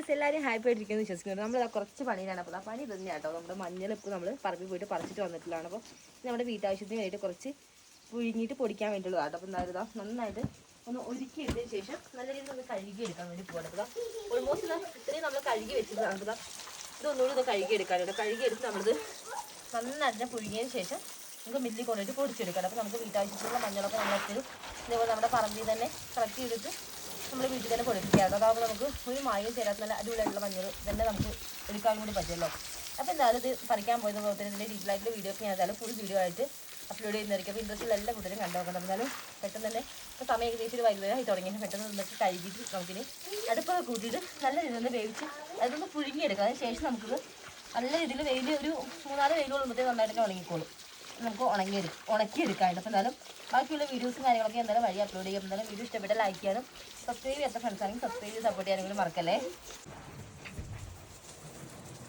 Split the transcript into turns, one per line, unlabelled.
Guys എല്ലാവരും happy ആയിട്ടിരിക്കുന്നു വിശ്വസിക്കുന്നുണ്ട്. നമ്മൾ കുറച്ച് പണിയിലാണ്. അപ്പോൾ ആ പണി തന്നെയാണ് കേട്ടോ. നമ്മുടെ മഞ്ഞൾ ഇപ്പോൾ നമ്മൾ പറമ്പിൽ പോയിട്ട് പറിച്ചിട്ട് വന്നിട്ടുള്ളതാണ്. അപ്പോൾ നമ്മുടെ വീട്ടാവശ്യത്തിന് വേണ്ടിയിട്ട് കുറച്ച് പുഴുങ്ങിയിട്ട് പൊടിക്കാൻ വേണ്ടിയുള്ളതാണ് കേട്ടോ. അപ്പോൾ എന്തായാലും ഇതാ നന്നായിട്ട് ഒന്ന് ഒരുക്കി എടുത്തതിന് ശേഷം നല്ല രീതിയിൽ ഒന്ന് കഴുകി എടുക്കാൻ വേണ്ടി പോകണം ഓൾമോസ്റ്റ് ഇതാ ഇത്രയും നമ്മൾ കഴുകി വെച്ചിട്ടാണ് ഇതൊന്നുകൂടി ഒന്ന് കഴുകി എടുത്ത് നമ്മളിത് നന്നായിട്ട് പുഴുങ്ങിയതിന് ശേഷം നമുക്ക് മില്ലിൽ കൊണ്ടുപോയിട്ട് പൊടിച്ചെടുക്കണം അപ്പോൾ നമുക്ക് വീട്ടാവശ്യത്തിനുള്ള മഞ്ഞളൊക്കെ നമ്മൾ എപ്പോഴും ഇതേപോലെ നമ്മുടെ പറമ്പിൽ തന്നെ കളക്ട് ചെയ്തിട്ട് നമ്മൾ വീട്ടിൽ തന്നെ പൊടിപ്പിക്കാറുണ്ട് അതാകുമ്പോൾ നമുക്ക് ഒരു മായം ചേരാത്ത നല്ല അടിപൊളിയായിട്ടുള്ള മഞ്ഞൾ തന്നെ നമുക്ക് എടുക്കാൻ കൂടി പറ്റുമല്ലോ. അപ്പോൾ എന്തായാലും ഇത് പറിക്കാൻ പോയത് പോലെ തന്നെ ഇതിന്റെ ഡീറ്റെയിലായിട്ടുള്ള ഒക്കെ ഞാൻ എന്തായാലും ഫുൾ വീഡിയോ ആയിട്ട് അപ്ലോഡ് ചെയ്യുന്നതായിരിക്കും. അപ്പോൾ ഇൻട്രസ്റ്റുള്ള എല്ലാ കൂട്ടരും കണ്ടുനോക്കണം എന്നാലും പെട്ടെന്ന് തന്നെ ഇപ്പോൾ സമയം ഏകദേശം ഒരു വൈകുന്നേരം തുടങ്ങി. പെട്ടെന്ന് നിന്നിട്ട് കഴുകിയിട്ട് നമുക്കിനി അടുപ്പൊക്കെ കൂട്ടിയിട്ട് നല്ല രീതിയിൽ നിന്ന് വേവിച്ച് അതൊന്ന് പുഴുങ്ങിയെടുക്കാം. അതിന് ശേഷം നമുക്കിത് നല്ല രീതിയിൽ വെയിൽ ഒരു മൂന്നാൽ വെയിലുകൾ കൊള്ളുമ്പോഴത്തേക്ക് നന്നായിട്ട് ഉണങ്ങിക്കോളും നമുക്ക് ഉണങ്ങിയെടുക്കും ഉണക്കിയെടുക്കാനുണ്ട്. അപ്പോൾ എന്തായാലും ബാക്കിയുള്ള വീഡിയോസും കാര്യങ്ങളൊക്കെ എന്തായാലും വഴി അപ്ലോഡ് ചെയ്യും. എന്തായാലും വീഡിയോ ഇഷ്ടപ്പെട്ട ലൈക്ക് ചെയ്യാനും സബ്സ്ക്രൈബ് ചെയ്യാത്ത ഫ്രണ്ട്സ് ആണെങ്കിൽ സബ്സ്ക്രൈബ് ചെയ്ത് സപ്പോർട്ട് ചെയ്യാനും കൂടി മറക്കല്ലേ?